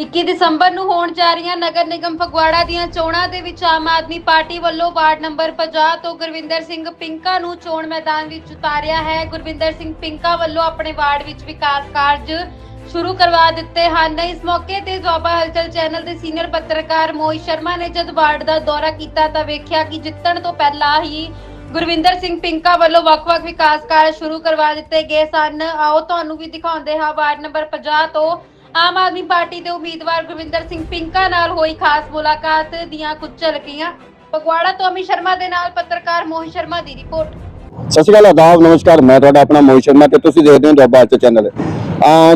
21 ਦਸੰਬਰ ਨੂੰ ਹੋਣ ਜਾ ਰਹੀਆਂ ਨਗਰ ਨਿਗਮ ਫਗਵਾੜਾ ਦੀਆਂ ਚੋਣਾਂ ਦੇ ਵਿੱਚ ਆਮ ਆਦਮੀ ਪਾਰਟੀ ਵੱਲੋਂ ਵਾਰਡ ਨੰਬਰ 50 ਤੋਂ ਗੁਰਵਿੰਦਰ ਸਿੰਘ ਪਿੰਕਾ ਨੂੰ ਚੋਣ ਮੈਦਾਨ ਵਿੱਚ ਉਤਾਰਿਆ ਹੈ। ਗੁਰਵਿੰਦਰ ਸਿੰਘ ਪਿੰਕਾ ਵੱਲੋਂ ਆਪਣੇ ਵਾਰਡ ਵਿੱਚ ਵਿਕਾਸ ਕਾਰਜ ਸ਼ੁਰੂ ਕਰਵਾ ਦਿੱਤੇ ਹਨ। ਇਸ ਮੌਕੇ ਤੇ ਦੁਆਬਾ ਹਲਚਲ ਚੈਨਲ ਦੇ ਸੀਨੀਅਰ ਪੱਤਰਕਾਰ ਮੋਹਿਤ ਸ਼ਰਮਾ ਨੇ ਜਦ ਵਾਰਡ ਦਾ ਦੌਰਾ ਕੀਤਾ ਤਾਂ ਵੇਖਿਆ ਕਿ ਜਿੱਤਣ ਤੋਂ ਪਹਿਲਾਂ ਹੀ ਗੁਰਵਿੰਦਰ ਸਿੰਘ ਪਿੰਕਾ ਵੱਲੋਂ ਵੱਖ-ਵੱਖ ਵਿਕਾਸ ਕਾਰਜ ਸ਼ੁਰੂ ਕਰਵਾ ਦਿੱਤੇ ਗਏ ਸਨ। ਆਓ ਤੁਹਾਨੂੰ ਵੀ ਦਿਖਾਉਂਦੇ ਹਾਂ ਵਾਰਡ ਨੰਬਰ 50 ਤੋਂ ਆਮ ਆਦਮੀ ਪਾਰਟੀ ਦੇ ਉਮੀਦਵਾਰ ਗੁਰਵਿੰਦਰ ਸਿੰਘ ਪਿੰਕਾ ਨਾਲ ਹੋਈ ਖਾਸ ਮੁਲਾਕਾਤ ਦੀਆਂ ਕੁਝ ਝਲਕੀਆਂ। ਫਗਵਾੜਾ ਤੋਂ ਅਮੀ ਸ਼ਰਮਾ ਦੇ ਨਾਲ ਪੱਤਰਕਾਰ ਮੋਹਿਤ ਸ਼ਰਮਾ ਦੀ ਰਿਪੋਰਟ। ਸਤਿ ਸ਼੍ਰੀ ਅਕਾਲ ਆਦਾਬ ਨਮਸਕਾਰ, ਮੈਂ ਤੁਹਾਡਾ ਆਪਣਾ ਮੋਹਿਤ ਸ਼ਰਮਾ ਤੇ ਤੁਸੀਂ ਦੇਖਦੇ ਹੋ ਦੁਆਬਾ ਚ ਚੈਨਲ।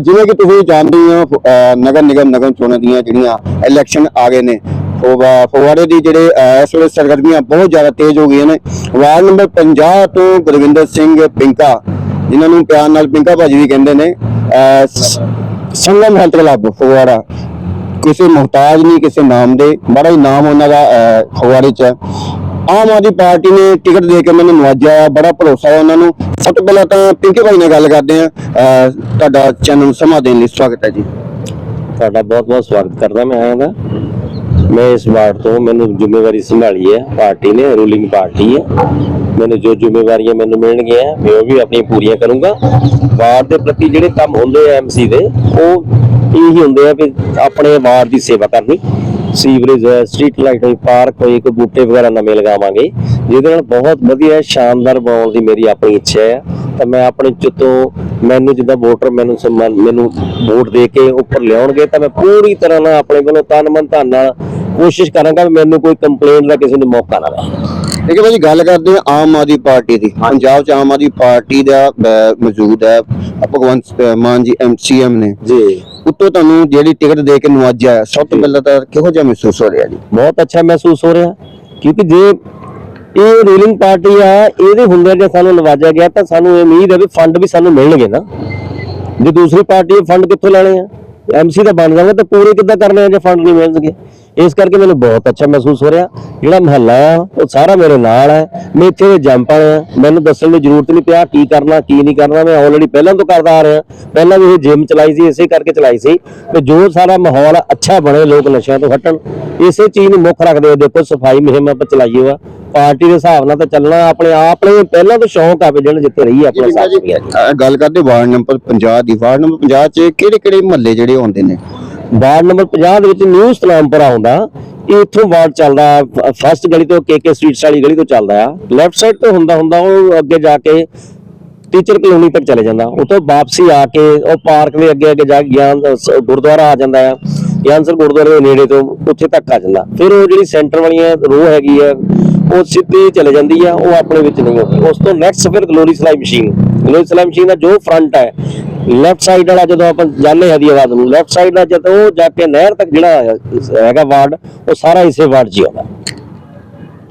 ਜਿਵੇਂ ਕਿ ਤੁਸੀਂ ਜਾਣਦੇ ਹੋ ਨਗਰ ਨਿਗਮ, ਨਗਰ ਚੋਣਾਂ ਦੀਆਂ ਜਿਹੜੀਆਂ ਇਲੈਕਸ਼ਨ ਆ ਗਏ ਨੇ ਫਗਵਾੜੇ ਦੀ ਜਿਹੜੇ ਇਸ ਵੇਲੇ ਸਰਗਰਮੀਆਂ ਬਹੁਤ ਜ਼ਿਆਦਾ ਤੇਜ਼ ਹੋ ਗਈਆਂ ਨੇ। ਵਾਰਡ ਨੰਬਰ 50 ਤੋਂ ਗੁਰਵਿੰਦਰ ਸਿੰਘ ਪਿੰਕਾ, ਜਿਨ੍ਹਾਂ ਨੂੰ ਪਿਆਰ ਨਾਲ ਪਿੰਕਾ ਭਾਜੀ ਵੀ ਕਹਿੰਦੇ ਨੇ ਸੰਗਮ ਹੈਲਥ ਕਲੱਬ, ਫਗਵਾੜਾ। ਕਿਸੇ ਮੁਹਤਾਜ ਨਹੀਂ, ਕਿਸੇ ਨਾਮ ਦੇ। ਬੜਾ ਹੀ ਨਾਮ ਉਹਨਾਂ ਦਾ ਫਗਵਾੜੇ ਚ ਹੈ। ਆਮ ਆਦਮੀ ਪਾਰਟੀ ਨੇ ਟਿਕਟ ਦੇ ਕੇ ਮੈਨੂੰ ਨਵਾਜਿਆ ਬੜਾ ਭਰੋਸਾ ਹੈ ਉਹਨਾਂ ਨੂੰ। ਸਭ ਤੋਂ ਪਹਿਲਾਂ ਤਾਂ ਪਿੰਕੇ ਭਾਈ ਨਾਲ ਗੱਲ ਕਰਦੇ ਆ ਤੁਹਾਡਾ ਚੈਨਲ ਨੂੰ ਸਮਾਂ ਦੇਣ ਲਈ ਸਵਾਗਤ ਹੈ ਜੀ। ਤੁਹਾਡਾ ਬਹੁਤ ਬਹੁਤ ਸਵਾਗਤ ਕਰਦਾ ਮੈਂ ਆਇਆਗਾ ਮੈਂ ਇਸ ਵਾਰਡ ਤੋਂ ਮੈਨੂੰ ਜ਼ਿੰਮੇਵਾਰੀ ਸੰਭਾਲੀ ਹੈ। ਪਾਰਟੀ ਨੇ ਰੂਲਿੰਗ ਪਾਰਟੀ ਹੈ। ਮੈਨੂੰ ਜੋ ਜ਼ਿੰਮੇਵਾਰੀਆਂ ਮੈਨੂੰ ਮਿਲਣਗੀਆਂ, ਮੈਂ ਉਹ ਵੀ ਆਪਣੀਆਂ ਪੂਰੀਆਂ ਕਰੂੰਗਾ। ਵਾਰਡ ਦੇ ਪ੍ਰਤੀ ਜਿਹੜੇ ਕੰਮ ਹੁੰਦੇ ਆ ਐਮਸੀ ਦੇ, ਉਹ ਇਹੀ ਹੁੰਦੇ ਆ ਕਿ ਆਪਣੇ ਵਾਰਡ ਦੀ ਸੇਵਾ ਕਰਨੀ। ਸੀਵਰੇਜ ਹੈ ਸਟਰੀਟ ਲਾਈਟ ਹੋਈ ਪਾਰਕ ਹੋਈ ਕੋਈ ਬੂਟੇ ਵਗੈਰਾ ਨਵੇਂ ਲਗਾਵਾਂਗੇ। ਜਿਹਦੇ ਨਾਲ ਬਹੁਤ ਵਧੀਆ ਸ਼ਾਨਦਾਰ ਬਣਾਉਣ ਦੀ ਮੇਰੀ ਆਪਣੀ ਇੱਛਾ ਹੈ। ਤਾਂ ਮੈਂ ਆਪਣੇ ਚਿੱਤੋਂ ਮੈਨੂੰ ਜਿੱਦਾਂ ਵੋਟਰ ਮੈਨੂੰ ਸਨਮਾਨ ਮੈਨੂੰ ਵੋਟ ਦੇ ਕੇ ਉੱਪਰ ਲਿਆਉਣਗੇ, ਤਾਂ ਮੈਂ ਪੂਰੀ ਤਰ੍ਹਾਂ ਨਾਲ ਆਪਣੇ ਵੱਲੋਂ ਤਨ ਮਨ ਧਨ ਨਾਲ ਕੋਸ਼ਿਸ਼ ਕਰਾਂਗਾ ਵੀ ਮੈਨੂੰ ਕੋਈ ਕੰਪਲੇਂਟ ਦਾ ਕਿਸੇ ਨੂੰ ਮੌਕਾ ਨਾ ਰਹੇ। ਠੀਕ ਹੈ ਭਾਜੀ ਗੱਲ ਕਰਦੇ ਹਾਂ ਆਮ ਆਦਮੀ ਪਾਰਟੀ ਦੀ। ਪੰਜਾਬ ਚ ਆਮ ਆਦਮੀ ਪਾਰਟੀ ਦਾ ਮੌਜੂਦ ਹੈ ਭਗਵੰਤ ਮਾਨ ਜੀ ਐਮਸੀਐਮ ਨੇ। ਜੀ। ਉੱਤੋਂ ਤੁਹਾਨੂੰ ਜਿਹੜੀ ਟਿਕਟ ਦੇ ਕੇ ਨਵਾਜਿਆ ਸਭ ਤੋਂ ਪਹਿਲਾਂ ਤਾਂ ਕਿਹੋ ਜਿਹਾ ਮਹਿਸੂਸ ਹੋ ਰਿਹਾ ਜੀ? ਬਹੁਤ ਅੱਛਾ ਮਹਿਸੂਸ ਹੋ ਰਿਹਾ ਕਿਉਂਕਿ ਜੇ ਇਹ ਰੂਲਿੰਗ ਪਾਰਟੀ ਆ ਇਹਦੇ ਹੁੰਦੇ ਜੇ ਸਾਨੂੰ ਨਵਾਜਿਆ ਗਿਆ ਤਾਂ ਸਾਨੂੰ ਇਹ ਉਮੀਦ ਹੈ ਵੀ ਫੰਡ ਵੀ ਸਾਨੂੰ ਮਿਲਣਗੇ ਨਾ। ਜੇ ਦੂਸਰੀ ਪਾਰਟੀ ਫੰਡ ਕਿੱਥੋਂ ਲੈਣੇ ਆ? ਐਮਸੀ ਤਾਂ ਬਣ ਜਾਣਗੇ ਤਾਂ ਪੂਰੇ ਕਿੱਦਾਂ ਕਰਨੇ ਆ ਜੇ ਫੰਡ ਨਹੀਂ ਮਿਲਣਗੇ? ਇਸ ਕਰਕੇ ਮੈਨੂੰ ਬਹੁਤ ਅੱਛਾ ਮਹਿਸੂਸ ਹੋ ਰਿਹਾ। ਜਿਹੜਾ ਮਹੱਲਾ ਆ ਉਹ ਸਾਰਾ ਮੇਰੇ ਨਾਲ ਹੈ ਮੈਂ ਇੱਥੇ ਦੇ ਜੰਮ ਪਾਇਆ ਮੈਨੂੰ ਦੱਸਣ ਦੀ ਜ਼ਰੂਰਤ ਨਹੀਂ ਪਿਆ ਕੀ ਕਰਨਾ ਕੀ ਨਹੀਂ ਕਰਨਾ। ਮੈਂ ਆਲਰੇਡੀ ਪਹਿਲਾਂ ਤੋਂ ਕਰਦਾ ਆ ਰਿਹਾ। ਪਹਿਲਾਂ ਵੀ ਇਹ ਜਿਮ ਚਲਾਈ ਸੀ ਇਸੇ ਕਰਕੇ ਚਲਾਈ ਸੀ। ਕਿ ਜੋ ਸਾਰਾ ਮਾਹੌਲ ਅੱਛਾ ਬਣੇ ਲੋਕ ਨਸ਼ਿਆਂ ਤੋਂ ਹਟਣ। ਇਸੇ ਚੀਜ਼ ਨੂੰ ਮੁੱਖ ਰੱਖਦੇ ਹੋਏ ਦੇਖੋ ਸਫ਼ਾਈ ਮੁਹਿੰਮ ਆਪਾਂ ਚਲਾਈ ਹੋਆ ਪਾਰਟੀ ਦੇ ਹਿਸਾਬ ਨਾਲ ਤਾਂ ਚੱਲਣਾ। ਆਪਣੇ ਆਪਣੇ ਪਹਿਲਾਂ ਤੋਂ ਸ਼ੌਂਕ ਆ ਵੀ ਜਿਹੜਾ ਜਿੱਥੇ ਰਹੀ ਆਪਣਾ ਸਾਥ ਗੱਲ ਕਰਦੇ ਵਾਰਡ ਨੰਬਰ 50 ਦੀ। ਵਾਰਡ ਨੰਬਰ 50 ਚ ਕਿਹੜੇ ਕਿਹੜੇ ਮਹੱਲੇ ਜਿਹੜੇ ਆਉਂਦੇ ਨੇ? ਵਾਰਡ ਨੰਬਰ 50 ਦੇ ਵਿੱਚ ਨਿਊ ਸਲਾਮਪੁਰਾ ਆਉਂਦਾ ਇੱਥੋਂ ਵਾਰਡ ਚੱਲਦਾ, ਫਸਟ ਗਲੀ ਤੋਂ ਕੇਕੇ ਸਟਰੀਟ ਵਾਲੀ ਗਲੀ ਤੋਂ ਚੱਲਦਾ ਆ। ਲੈਫਟ ਸਾਈਡ ਤੋਂ ਹੁੰਦਾ ਹੁੰਦਾ ਉਹ ਅੱਗੇ ਜਾ ਕੇ ਟੀਚਰ ਕਲੋਨੀ ਤੱਕ ਚਲੇ ਜਾਂਦਾ। ਉਤੋਂ ਵਾਪਸੀ ਆ ਕੇ ਉਹ ਪਾਰਕ ਦੇ ਅੱਗੇ ਅੱਗੇ ਜਾ ਗਿਆਨ ਗੁਰਦੁਆਰਾ ਆ ਜਾਂਦਾ ਆ। ਗਿਆਨਸਰ ਗੁਰਦੁਆਰੇ ਦੇ ਨੇੜੇ ਤੋਂ ਉੱਥੇ ਤੱਕ ਆ ਜਾਂਦਾ। ਫਿਰ ਉਹ ਜਿਹੜੀ ਸੈਂਟਰ ਵਾਲੀਆਂ ਰੋ ਹੈਗੀ ਆ, ਉਹ ਸਿੱਧੀ ਚਲੇ ਜਾਂਦੀ ਆ, ਉਹ ਆਪਣੇ ਵਿੱਚ ਨਹੀਂ ਆਉਂਦੀ। ਉਸ ਤੋਂ ਨੈਕਸਟ ਫਿਰ ਗਲੋਰੀ ਸਲਾਈ ਮਸ਼ੀਨ ਗਲੋਰੀ ਸਲਾਈ ਮਸ਼ੀਨ ਦਾ ਜੋ ਫਰੰਟ ਹੈ ਲੈਫਟ ਸਾਈਡ ਵਾਲਾ ਜਦੋਂ ਆਪਾਂ ਜਾਂਦੇ ਹਦੀਆਬਾਦ ਨੂੰ ਲੈਫਟ ਸਾਈਡ ਦਾ ਜਦੋਂ ਉਹ ਜਾ ਕੇ ਨਹਿਰ ਤੱਕ ਜਿਹੜਾ ਹੈਗਾ ਵਾਰਡ ਉਹ ਸਾਰਾ ਇਸੇ ਵਾਰਡ 'ਚ ਆਉਂਦਾ।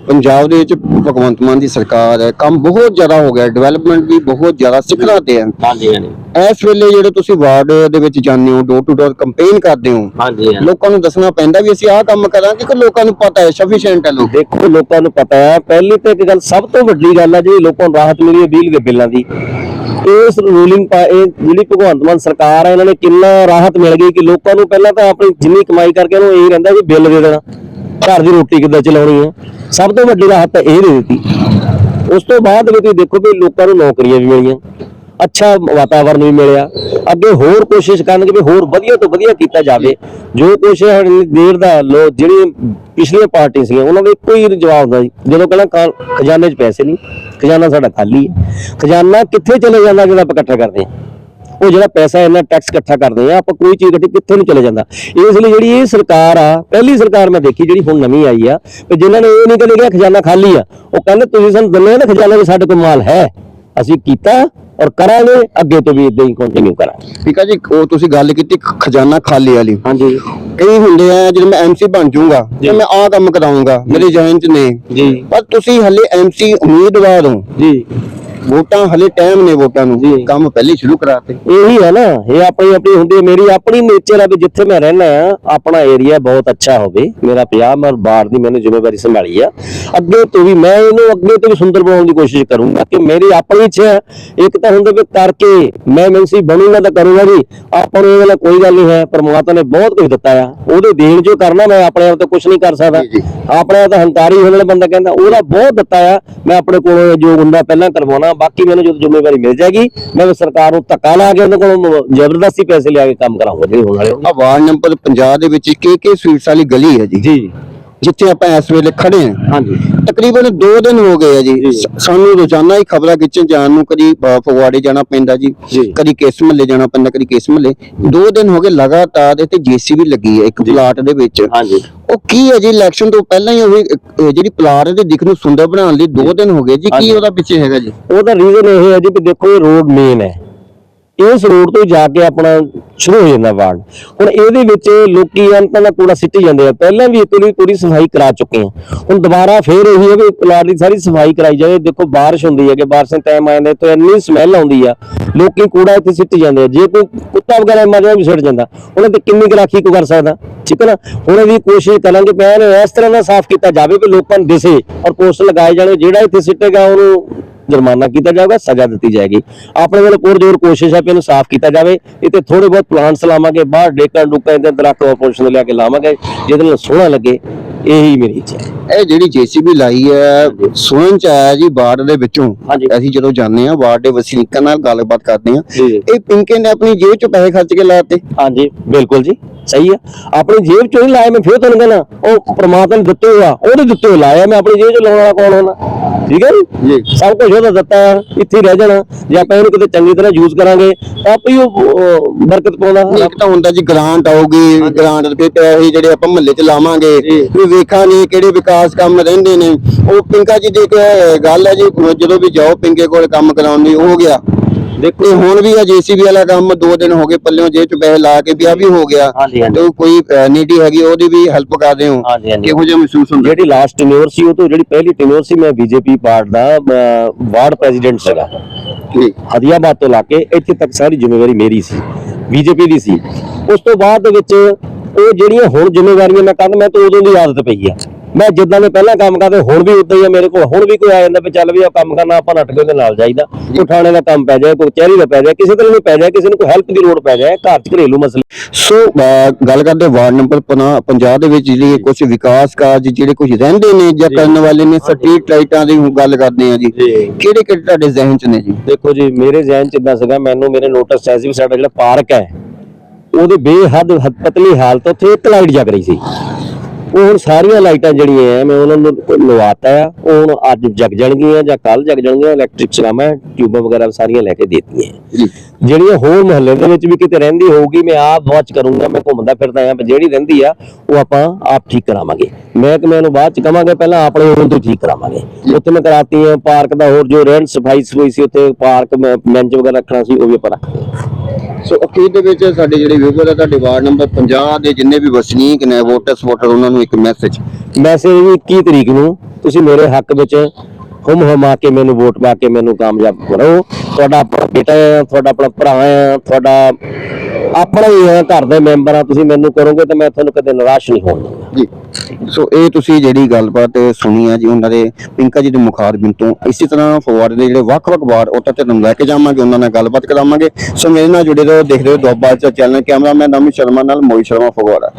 ਪੰਜਾਬ ਦੇ ਵਿੱਚ ਭਗਵੰਤ ਮਾਨ ਦੀ ਸਰਕਾਰ ਹੈ ਕੰਮ ਬਹੁਤ ਜ਼ਿਆਦਾ ਹੋ ਗਿਆ ਡਿਵੈਲਪਮੈਂਟ ਵੀ ਬਹੁਤ ਜ਼ਿਆਦਾ ਸਿਖਰਾਂ ਤੇ ਹੈ। ਹਾਂਜੀ ਹਾਂਜੀ। ਇਸ ਵੇਲੇ ਜਿਹੜੇ ਤੁਸੀਂ ਵਾਰਡ ਦੇ ਵਿੱਚ ਜਾਂਦੇ ਹੋ ਡੋਰ ਟੂ ਡੋਰ ਕੰਪੇਨ ਕਰਦੇ ਹੋ ਹਾਂਜੀ ਲੋਕਾਂ ਨੂੰ ਦੱਸਣਾ ਪੈਂਦਾ ਵੀ ਅਸੀਂ ਆਹ ਕੰਮ ਕਰਾਂਗੇ ਕਿ ਲੋਕਾਂ ਨੂੰ ਪਤਾ ਹੈ ਸਫੀਸ਼ੀਐਂਟ ਹੈ ਲੋਕ। ਦੇਖੋ ਲੋਕਾਂ ਨੂੰ ਪਤਾ ਹੈ ਪਹਿਲੀ ਤੇ ਇੱਕ ਗੱਲ ਸਭ ਤੋਂ ਵੱਡੀ ਗੱਲ ਹੈ ਜਿਹੜੀ ਲੋਕਾਂ ਨੂੰ ਰਾਹਤ ਮਿਲੀ ਹੈ ਬਿਜਲੀ ਦੇ ਬਿੱਲਾਂ ਦੀ। ਇਸ ਰੂਲਿੰਗ ਇਹ ਜਿਹੜੀ ਭਗਵੰਤ ਮਾਨ ਸਰਕਾਰ ਹੈ ਇਹਨਾਂ ਨੇ ਕਿੰਨਾ ਰਾਹਤ ਮਿਲ ਗਈ ਕਿ ਲੋਕਾਂ ਨੂੰ ਪਹਿਲਾਂ ਤਾਂ ਆਪਣੀ ਜਿੰਨੀ ਕਮਾਈ ਕਰਕੇ ਉਹਨੂੰ ਇਹੀ ਰਹਿੰਦਾ ਵੀ ਬਿੱਲ ਦੇ ਦੇਣਾ। ਘਰ ਦੀ ਰੋਟੀ ਕਿੱਦਾਂ ਚਲਾਉਣੀ ਹੈ ਸਭ ਤੋਂ ਵੱਡੀ ਰਾਹਤ ਤਾਂ ਇਹ ਦੇ ਦਿੱਤੀ। ਉਸ ਤੋਂ ਬਾਅਦ ਵੀ ਤੁਸੀਂ ਦੇਖੋ ਵੀ ਲੋਕਾਂ ਨੂੰ ਨੌਕਰੀਆਂ ਵੀ ਮਿਲੀਆਂ। ਅੱਛਾ ਵਾਤਾਵਰਨ ਵੀ ਮਿਲਿਆ। ਅੱਗੇ ਹੋਰ ਕੋਸ਼ਿਸ਼ ਕਰਨਗੇ ਵੀ ਹੋਰ ਵਧੀਆ ਤੋਂ ਵਧੀਆ ਕੀਤਾ ਜਾਵੇ। ਜੋ ਕੁਛ ਦੇਰ ਦਾ ਲੋ ਜਿਹੜੀ ਪਿਛਲੀਆਂ ਪਾਰਟੀ ਸੀਗੀਆਂ, ਉਹਨਾਂ ਦੇ ਕੋਈ ਜਵਾਬ ਦਾ ਜੀ ਜਦੋਂ ਕਹਿੰਦਾ ਖਜ਼ਾਨੇ 'ਚ ਪੈਸੇ ਨਹੀਂ ਖਜ਼ਾਨਾ ਸਾਡਾ ਖਾਲੀ ਹੈ। ਖਜ਼ਾਨਾ ਕਿੱਥੇ ਚਲੇ ਜਾਂਦਾ ਜਿਹੜਾ ਆਪਾਂ ਇਕੱਠਾ ਕਰਦੇ ਹਾਂ? ਉਹ ਜਿਹੜਾ ਪੈਸਾ ਇਹਨਾਂ ਟੈਕਸ ਇਕੱਠਾ ਕਰਦੇ ਆ ਆਪਾਂ ਕੋਈ ਚੀਜ਼ ਇਕੱਠੀ ਕਿੱਥੇ ਨਹੀਂ ਚਲੇ ਜਾਂਦਾ? ਇਸ ਲਈ ਜਿਹੜੀ ਇਹ ਸਰਕਾਰ ਆ, ਪਹਿਲੀ ਸਰਕਾਰ ਮੈਂ ਦੇਖੀ ਜਿਹੜੀ ਹੁਣ ਨਵੀਂ ਆਈ ਆ ਕਿ ਜਿਨ੍ਹਾਂ ਨੇ ਇਹ ਨਹੀਂ ਕਿ ਲਿਖਿਆ ਖਜ਼ਾਨਾ ਖਾਲੀ ਆ, ਉਹ ਕਹਿੰਦੇ ਤੁਸੀਂ ਸਾਨੂੰ ਦਿੰਦੇ ਨਾ ਖਜ਼ਾਨਾ ਵੀ ਸਾਡੇ ਕੋਲ ਮਾਲ ਹੈ। ਅਸੀਂ ਕੀਤਾ ਔਰ ਕਰਾਂਗੇ ਅੱਗੇ ਤੋਂ ਵੀ ਇਦਾਂ ਹੀ ਕੰਟੀਨਿਊ ਕਰਾਂਗੇ। ਠੀਕ ਹੈ ਜੀ ਉਹ ਤੁਸੀਂ ਗੱਲ ਕੀਤੀ ਖਜ਼ਾਨਾ ਖਾਲੀ ਵਾਲੀ। ਹਾਂਜੀ। ਕਈ ਹੁੰਦੇ ਆ ਜਦੋਂ ਮੈਂ ਐਮਸੀ ਬਣ ਜਾਊਂਗਾ ਤੇ ਮੈਂ ਆਹ ਕੰਮ ਕਰਾਉਂਗਾ ਮੇਰੇ ਜਹਨ ਚ ਨੇ। ਜੀ। ਪਰ ਤੁਸੀਂ ਹੱਲੇ ਐਮਸੀ ਉਮੀਦਵਾਰ ਹੋ। ਜੀ। ਵੋਟਾਂ ਹਲੇ ਟਾਈਮ ਨੇ ਵੋਟਾਂ ਨੂੰ। ਕੰਮ ਪਹਿਲੇ ਸ਼ੁਰੂ ਕਰਾਤੇ। ਇਹੀ ਹੈ ਨਾ ਇਹ ਆਪਣੀ ਆਪਣੀ ਹੁੰਦੀ ਹੈ ਮੇਰੀ ਆਪਣੀ ਨੇਚਰ ਹੈ ਵੀ ਜਿੱਥੇ ਮੈਂ ਰਹਿਣਾ ਆ ਆਪਣਾ ਏਰੀਆ ਬਹੁਤ ਅੱਛਾ ਹੋਵੇ। ਮੇਰਾ ਪੰਜਾਬ ਮੈਂ ਬਾਹਰ ਦੀ ਮੈਨੂੰ ਜ਼ਿੰਮੇਵਾਰੀ ਸੰਭਾਲੀ ਆ। ਅੱਗੇ ਤੋਂ ਵੀ ਮੈਂ ਇਹਨੂੰ ਅੱਗੇ ਤੋਂ ਵੀ ਸੁੰਦਰ ਬਣਾਉਣ ਦੀ ਕੋਸ਼ਿਸ਼ ਕਰੂੰਗਾ ਕਿ ਮੇਰੀ ਆਪਣੀ ਇੱਛਾ ਹੈ, ਇੱਕ ਤਾਂ ਹੁੰਦਾ ਵੀ ਕਰਕੇ ਮੈਂ ਐਮਐਨਸੀ ਬਣੂੰਗਾ ਤਾਂ ਕਰੂੰਗਾ ਜੀ। ਆਪਾਂ ਨੂੰ ਇਹ ਵਾਲਾ ਕੋਈ ਗੱਲ ਨਹੀਂ ਹੈ ਪਰਮਾਤਮਾ ਨੇ ਬਹੁਤ ਕੁਝ ਦਿੱਤਾ ਆ। ਉਹਦੇ ਦੇਣ ਜੋ ਕਰਨਾ ਮੈਂ ਆਪਣੇ ਆਪ ਤੋਂ ਕੁਝ ਨਹੀਂ ਕਰ ਸਕਦਾ। ਆਪਣੇ ਆਪ ਤਾਂ ਹੰਕਾਰੀ ਹੋਣ ਵਾਲਾ ਬੰਦਾ ਕਹਿੰਦਾ ਉਹਦਾ ਬਹੁਤ ਦਿੱਤਾ ਆ। ਮੈਂ ਆਪਣੇ ਕੋਲੋਂ ਜੋ ਹੁੰਦਾ ਪਹਿਲਾਂ ਕਰਵਾਉਣਾ ਬਾਕੀ ਮੈਨੂੰ ਜਦੋਂ ਜ਼ਿੰਮੇਵਾਰੀ ਮਿਲ ਜਾਏਗੀ ਮੈਂ ਸਰਕਾਰ ਨੂੰ ਧੱਕਾ ਲਾ ਕੇ ਉਹਨਾਂ ਕੋਲੋਂ ਜ਼ਬਰਦਸਤੀ ਪੈਸੇ ਲਿਆ ਕੇ ਕੰਮ ਕਰਾਉਂਗਾ ਜਿਹੜੇ ਹੋਣ ਵਾਲੇ। ਆ ਵਾਰਡ ਨੰਬਰ 50 ਦੇ ਵਿੱਚ ਕੇ ਕੇ ਸਵੀਟਸ ਵਾਲੀ ਗਲੀ ਹੈ ਜੀ ਜੀ ਜਿੱਥੇ ਆਪਾਂ ਇਸ ਵੇਲੇ ਖੜੇ ਹਾਂ। ਹਾਂਜੀ। ਤਕਰੀਬਨ 2 ਦਿਨ ਹੋ ਗਏ ਆ ਜੀ। ਸਾਨੂੰ ਰੋਜ਼ਾਨਾ ਹੀ ਖਬਰਾਂ ਖਿੱਚਣ ਜਾਣ ਨੂੰ ਕਦੀ ਫਗਵਾੜੇ ਜਾਣਾ ਪੈਂਦਾ ਜੀ। ਕਦੀ ਕਿਸ ਮਹੱਲੇ ਜਾਣਾ ਪੈਂਦਾ ਕਦੀ ਕਿਸ ਮਹੱਲੇ। 2 ਦਿਨ ਹੋ ਗਏ ਲਗਾਤਾਰ ਇੱਥੇ ਜੀਸੀਬੀ ਲੱਗੀ ਹੈ ਇੱਕ ਪਲਾਟ ਦੇ ਵਿੱਚ। ਹਾਂਜੀ। ਉਹ ਕੀ ਹੈ ਜੀ ਇਲੈਕਸ਼ਨ ਤੋਂ ਪਹਿਲਾਂ ਹੀ ਉਹ ਜਿਹੜੀ ਪਲਾਟ ਦੇ ਦਿਖ ਨੂੰ ਸੁੰਦਰ ਬਣਾਉਣ ਲਈ 2 ਦਿਨ ਹੋ ਗਏ ਜੀ। ਕੀ। ਉਹਦਾ ਪਿੱਛੇ ਹੈਗਾ ਜੀ? ਉਹਦਾ ਰੀਜ਼ਨ ਇਹ ਹੈ ਜੀ ਕਿ ਦੇਖੋ ਇਹ ਰੋਡ ਮੇਨ ਹੈ। ਇਸ ਰੋਡ ਤੋਂ ਜਾ ਕੇ ਆਪਣਾ ਸ਼ੁਰੂ ਹੋ ਜਾਂਦਾ ਵਾਰਡ ਹੁਣ ਇਹਦੇ ਵਿੱਚ ਲੋਕੀ ਅੰਤਾਂ ਦਾ ਕੂੜਾ ਸਿੱਟੀ ਜਾਂਦੇ ਆ। ਪਹਿਲਾਂ ਵੀ ਇੱਕ ਪੂਰੀ ਸਫ਼ਾਈ ਕਰਾ ਚੁੱਕੇ ਆ। ਹੁਣ ਦੁਬਾਰਾ ਫੇਰ ਇਹੀ ਹੈ ਵੀ ਪਲਾਟ ਦੀ ਸਾਰੀ ਸਫ਼ਾਈ ਕਰਾਈ ਜਾਵੇ। ਦੇਖੋ ਬਾਰਿਸ਼ ਹੁੰਦੀ ਹੈ ਕਿ ਬਾਰਿਸ਼ ਦੇ ਟਾਈਮ ਆ ਜਾਂਦਾ ਤਾਂ ਇੰਨੀ ਸਮੈਲ ਆਉਂਦੀ ਆ। ਲੋਕੀ ਕੂੜਾ ਇੱਥੇ ਸਿੱਟੀ ਜਾਂਦੇ ਆ। ਜੇ ਕੋਈ ਕੁੱਤਾ ਵਗੈਰਾ ਮਰ ਜਾਵੇ ਵੀ ਸਿੱਟ ਜਾਂਦਾ। ਉਹਨਾਂ ਤੇ ਕਿੰਨੀ ਕੁ ਰਾਖੀ ਕੋ ਕਰ ਸਕਦਾ, ਠੀਕ ਹੈ ਨਾ? ਹੁਣ ਇਹਦੀ ਕੋਸ਼ਿਸ਼ ਕਰਾਂਗੇ ਪੈਨ ਇਸ ਤਰ੍ਹਾਂ ਦਾ ਸਾਫ਼ ਕੀਤਾ ਜਾਵੇ ਕਿ ਲੋਕਾਂ ਨੂੰ ਦਿਸੇ ਔਰ ਪੋਸਟ ਲਗਾਏ ਜਾਣ ਜਿਹੜਾ ਇੱਥੇ ਸਿੱਟੇਗਾ ਉਹਨੂੰ ਜੁਰਮਾਨਾ ਕੀਤਾ ਜਾਊਗਾ ਸਜ਼ਾ ਦਿੱਤੀ ਜਾਏਗੀ। ਆਪਣੇ ਵੱਲੋਂ ਪੂਰ ਜੋਰ ਕੋਸ਼ਿਸ਼ ਹੈ ਕਿ ਇਹਨੂੰ ਸਾਫ਼ ਕੀਤਾ ਜਾਵੇ। ਇੱਥੇ ਥੋੜੇ ਬਹੁਤ ਪਲਾਂਟਸ ਲਾਵਾਂਗੇ ਬਾਹਰ ਡੇਕਾਂ ਡੁੱਕਾਂ ਦੇ ਦਰਖਤ ਆਪੋਜੀਸ਼ਨ ਲਿਆ ਕੇ ਲਾਵਾਂਗੇ ਜਿਹਦੇ ਨਾਲ ਸੋਹਣਾ ਲੱਗੇ ਇਹੀ ਮੇਰੀ ਇੱਛਾ ਹੈ। ਇਹ ਜਿਹੜੀ ਜੀਸੀਬੀ ਲਾਈ ਹੈ ਸੁਣਨ ਚ ਆਇਆ ਜੀ ਵਾਰਡ ਦੇ ਵਿੱਚੋਂ। ਅਸੀਂ ਜਦੋਂ ਜਾਂਦੇ ਆ ਵਾਰਡ ਦੇ ਵਸਨੀਕਾਂ ਨਾਲ ਗੱਲਬਾਤ ਕਰਦੇ ਆ ਇਹ ਪਿੰਕੇ ਨੇ ਆਪਣੀ ਜੇਬ ਚੋਂ ਪੈਸੇ ਖਰਚ ਕੇ ਲਾਤੇ। ਹਾਂਜੀ ਬਿਲਕੁਲ ਜੀ ਸਹੀ ਆ। ਆਪਣੀ ਜੇਬ ਚੋਂ ਨਹੀਂ ਲਾਇਆ ਮੈਂ ਫਿਰ ਤੁਹਾਨੂੰ ਕਹਿੰਦਾ ਉਹ ਪ੍ਰਮਾਤਮਾ ਨੇ ਦਿੱਤੇ ਹੋਆ ਉਹਦੇ ਦਿੱਤੇ ਲਾਇਆ ਮੈਂ ਆਪਣੀ ਜੇਬ ਚੋਂ ਲਾਉਣ ਵਾਲਾ ਕੌਣ ਹੋਣਾ ਠੀਕ ਹੈ ਜੀ? ਸਭ ਕੁਝ ਉਹਦਾ ਦਿੱਤਾ ਇੱਥੇ ਰਹਿ ਜਾਣਾ। ਜੇ ਆਪਾਂ ਇਹਨੂੰ ਕਿਤੇ ਚੰਗੀ ਤਰ੍ਹਾਂ ਯੂਜ਼ ਕਰਾਂਗੇ ਤਾਂ ਆਪੇ ਹੀ ਉਹ ਬਰਕਤ ਪਾਉਂਦਾ। ਇੱਕ ਤਾਂ ਹੁੰਦਾ ਜੀ ਗ੍ਰਾਂਟ ਆਊਗੀ ਗ੍ਰਾਂਟ ਦੇ ਪੈਸੇ ਜਿਹੜੇ ਆਪਾਂ ਮਹੱਲੇ 'ਚ ਲਾਵਾਂਗੇ। ਵੀ ਵੇਖਾਂਗੇ ਕਿਹੜੇ ਵਿਕਾਸ ਕੰਮ ਰਹਿੰਦੇ ਨੇ। ਉਹ ਪਿੰਕਾ ਜੀ ਦੀ ਇੱਕ ਗੱਲ ਹੈ ਜੀ ਜਦੋਂ ਵੀ ਜਾਓ ਪਿੰਕੇ ਕੋਲ ਕੰਮ ਕਰਾਉਣ ਲਈ ਹੋ ਗਿਆ। ਦੇਖੋ ਹੁਣ ਵੀ ਆ ਜੀਸੀਬੀ ਵਾਲਾ ਕੰਮ 2 ਦਿਨ ਹੋ ਗਏ ਪੱਲਿਓਂ ਜੇਬ 'ਚ ਪੈਸੇ ਲਾ ਕੇ ਵੀ ਆ ਵੀ ਹੋ ਗਿਆ। ਹਾਂਜੀ ਹਾਂਜੀ। ਤੇ ਕੋਈ ਨੀਡੀ ਹੈਗੀ ਉਹਦੀ ਵੀ ਹੈਲਪ ਕਰਦੇ ਹੋ। ਹਾਂਜੀ ਹਾਂਜੀ। ਕਿਹੋ ਜਿਹਾ ਮਹਿਸੂਸ ਹੁੰਦਾ? ਜਿਹੜੀ ਲਾਸਟ ਟੈਨਿਓਰ ਸੀ ਉਹ ਤੋਂ ਜਿਹੜੀ ਪਹਿਲੀ ਟੈਨਿਓਰ ਸੀ ਮੈਂ ਬੀਜੇਪੀ ਪਾਰਟ ਦਾ ਅਹ, ਵਾਰਡ ਪ੍ਰੈਜ਼ੀਡੈਂਟ ਸੀਗਾ। ਜੀ। ਹਦੀਆਬਾਦ ਤੋਂ ਲਾ ਕੇ ਇੱਥੇ ਤੱਕ ਸਾਰੀ ਜ਼ਿੰਮੇਵਾਰੀ ਮੇਰੀ ਸੀ ਬੀਜੇਪੀ ਦੀ ਸੀ। ਉਸ ਤੋਂ ਬਾਅਦ ਦੇ ਵਿੱਚ ਉਹ ਜਿਹੜੀਆਂ ਹੁਣ ਜ਼ਿੰਮੇਵਾਰੀਆਂ ਮੈਂ ਕਹਿੰਦਾ ਮੈਂ ਤਾਂ ਉਦੋਂ ਦੀ ਆਦਤ ਪਈ ਆ। ਮੈਂ ਜਿੱਦਾਂ ਦੇ ਪਹਿਲਾਂ ਕੰਮ ਕਰਦੇ ਹੁਣ ਵੀ ਉਦਾਂ ਹੀ ਆ ਮੇਰੇ ਕੋਲ ਹੁਣ ਵੀ ਕੋਈ ਆ ਜਾਂਦਾ ਵੀ ਚੱਲ ਵੀ ਆ ਕੰਮ ਕਰਨਾ ਆਪਾਂ ਨੱਟ ਕੇ ਉਹਦੇ ਨਾਲ ਜਾਈਦਾ। ਕੋਈ ਥਾਣੇ ਦਾ ਕੰਮ ਪੈ ਜਾਏ ਕੋਈ ਚਹਿਰੀ ਦਾ ਪੈ ਜਾਏ ਕਿਸੇ ਤਰ੍ਹਾਂ ਨੂੰ ਪੈ ਜਾਏ ਕਿਸੇ ਨੂੰ ਕੋਈ ਹੈਲਪ ਦੀ ਲੋੜ ਪੈ ਜਾਏ ਘਰ 'ਚ ਘਰੇਲੂ ਮਸਲੇ। ਸੋ ਗੱਲ ਕਰਦੇ ਵਾਰਡ ਨੰਬਰ 50 ਦੇ ਵਿੱਚ ਜਿਹੜੇ ਕੁਝ ਵਿਕਾਸ ਕਾਰਜ ਜਿਹੜੇ ਕੁਝ ਰਹਿੰਦੇ ਨੇ ਜਾਂ ਕਰਨ ਵਾਲੇ ਨੇ ਸਟਰੀਟ ਲਾਈਟਾਂ ਦੀ ਗੱਲ ਕਰਦੇ ਆ ਜੀ। ਕਿਹੜੇ ਕਿਹੜੇ ਤੁਹਾਡੇ ਜ਼ਿਹਨ 'ਚ ਨੇ ਜੀ? ਦੇਖੋ ਜੀ ਮੇਰੇ ਜ਼ਿਹਨ ਚ ਇਦਾਂ ਸੀਗਾ ਮੈਨੂੰ ਮੇਰੇ ਨੋਟਿਸ ਆਇਆ ਸੀ ਵੀ ਸਾਡਾ ਜਿਹੜਾ ਪਾਰਕ ਹੈ ਉਹਦੇ ਬੇਹੱਦ ਹੱਦ ਪਤਲੀ ਹਾਲਤ ਉੱਥੇ ਇੱਕ ਲਾਈਟ ਜਗ ਰਹੀ ਸੀ। ਉਹ ਹੁਣ ਸਾਰੀਆਂ ਲਾਈਟਾਂ ਜਿਹੜੀਆਂ ਆ ਮੈਂ ਉਹਨਾਂ ਨੂੰ ਲਵਾਤਾ ਆ। ਉਹ ਹੁਣ ਅੱਜ ਜਗ ਜਾਣਗੀਆਂ ਜਾਂ ਕੱਲ ਜਗ ਜਾਣਗੀਆਂ ਇਲੈਕਟ੍ਰਿਕ ਸਲਾਮਾਂ ਟਿਊਬਾਂ ਵਗੈਰਾ ਸਾਰੀਆਂ ਲੈ ਕੇ ਦੇਤੀਆਂ ਜਿਹੜੀਆਂ ਹੋਰ ਮੁਹੱਲੇ ਦੇ ਵਿੱਚ ਵੀ ਕਿਤੇ ਰਹਿੰਦੀ ਹੋਊਗੀ ਮੈਂ ਆਪ ਵਾਚ ਕਰੂੰਗਾ ਮੈਂ ਘੁੰਮਦਾ ਫਿਰਦਾ ਆ ਜਿਹੜੀ ਰਹਿੰਦੀ ਆ ਉਹ ਆਪਾਂ ਆਪ ਠੀਕ ਕਰਾਵਾਂਗੇ। ਮੈਂ ਕਿ ਮੈਨੂੰ ਬਾਅਦ ਚ ਕਵਾਂਗੇ ਪਹਿਲਾਂ ਆਪਣੇ ਉਹਨਾਂ ਤੋਂ ਠੀਕ ਕਰਾਵਾਂਗੇ। ਉੱਥੇ ਮੈਂ ਕਰਾਤੀ ਆ ਪਾਰਕ ਦਾ ਹੋਰ ਜੋ ਰਹਿਣ ਸਫ਼ਾਈ ਸਫ਼ਾਈ ਸੀ ਉੱਥੇ ਪਾਰਕ ਮੈਂਚ ਵਗੈਰਾ ਰੱਖਣਾ ਸੀ ਉਹ ਵੀ ਆਪਾਂ ਰੱਖਾਂਗੇ ਸੋ ਅਖੀਰ ਦੇ ਵਿੱਚ ਸਾਡੇ ਜਿਹੜੇ ਵਿਊਵਰ ਆ, ਤੁਹਾਡੇ ਵਾਰਡ ਨੰਬਰ 50 ਦੇ ਜਿੰਨੇ ਵੀ ਵਸਨੀਕ ਨੇ ਵੋਟਰ ਸਪੋਰਟਰ ਉਹਨਾਂ ਨੂੰ ਇੱਕ ਮੈਸੇਜ ਮੈਸੇਜ ਵੀ 21 ਤਰੀਕ ਨੂੰ, ਤੁਸੀਂ ਮੇਰੇ ਹੱਕ ਵਿੱਚ ਹੁਮ ਹਮਾ ਕੇ ਮੈਨੂੰ ਵੋਟ ਪਾ ਕੇ ਮੈਨੂੰ ਕਾਮਯਾਬ ਕਰੋ। ਤੁਹਾਡਾ ਆਪਣਾ ਬੇਟਾ ਹੈ ਤੁਹਾਡਾ ਆਪਣਾ ਭਰਾ ਆ, ਤੁਹਾਡਾ ਆਪਣਾ ਹੀ ਹੈ ਘਰ ਦੇ ਮੈਂਬਰ ਆ, ਤੁਸੀਂ ਮੈਨੂੰ ਕਰੋਗੇ ਤਾਂ ਮੈਂ ਤੁਹਾਨੂੰ ਕਦੇ ਨਿਰਾਸ਼ ਨਹੀਂ ਹੋਣ। ਜੀ। ਸੋ ਇਹ ਤੁਸੀਂ ਜਿਹੜੀ ਗੱਲਬਾਤ ਸੁਣੀ ਆ ਜੀ, ਉਹਨਾਂ ਦੇ ਪਿੰਕਾ ਜੀ ਦੇ ਮੁਖਾਰਬਿਨ ਤੋਂ, ਇਸੇ ਤਰ੍ਹਾਂ ਫਗਵਾੜੇ ਦੇ ਜਿਹੜੇ ਵੱਖ-ਵੱਖ ਵਾਰਡ ਉੱਥੇ ਤੇ ਲੈ ਕੇ ਜਾਵਾਂਗੇ, ਉਹਨਾਂ ਨਾਲ ਗੱਲਬਾਤ ਕਰਾਵਾਂਗੇ। ਸੋ ਮੇਰੇ ਨਾਲ ਜੁੜੇ ਰਹੋ, ਦੇਖਦੇ ਰਹੋ ਦੁਆਬਾ ਚੈਨਲ ਕੈਮਰਾਮੈਨ ਅਮਿਤ ਸ਼ਰਮਾ ਨਾਲ ਮੋਹਿਤ ਸ਼ਰਮਾ ਫਗਵਾੜਾ।